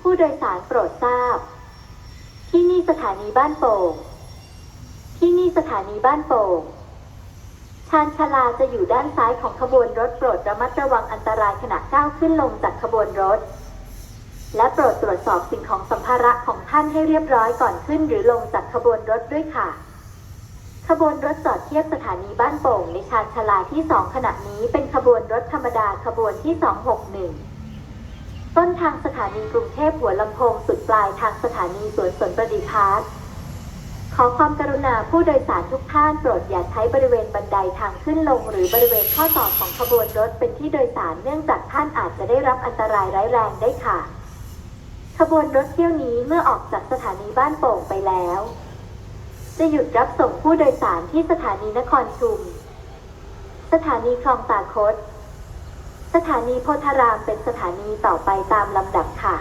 ผู้โดยสารโปรดทราบ ที่นี่สถานีบ้านโป่ง ที่นี่สถานีบ้านโป่ง ชานชาลาจะอยู่ด้านซ้ายของขบวนรถโปรดระมัดระวังอันตรายขณะก้าวขึ้นลงจากขบวนรถ และโปรดตรวจสอบสิ่งของสัมภาระของท่านให้เรียบร้อยก่อนขึ้นหรือลงจากขบวนรถด้วยค่ะ ขบวนรถจอดเทียบสถานีบ้านโป่งในชานชลาที่สองขณะนี้เป็นขบวนรถธรรมดาขบวนที่ 261 ต้นทางสถานีกรุงเทพหัวลำโพงสุดปลายทางสถานีสวนสนประดิพาร์ขอความกรุณาผู้โดยสารทุกท่านโปรดอย่าใช้บริเวณบันไดทางขึ้นลง หรือบริเวณข้อต่อของขบวนรถเป็นที่โดยสารเนื่องจากท่านอาจจะได้รับอันตรายร้ายแรงได้ค่ะ ขบวนรถเที่ยวนี้เมื่อออกจากสถานีบ้านโป่งไปแล้ว จะหยุดรับส่งผู้โดยสารที่สถานีนครชุม สถานีคลองตาคดสถานีโพธารามเป็นสถานีต่อไปตามลำดับค่ะ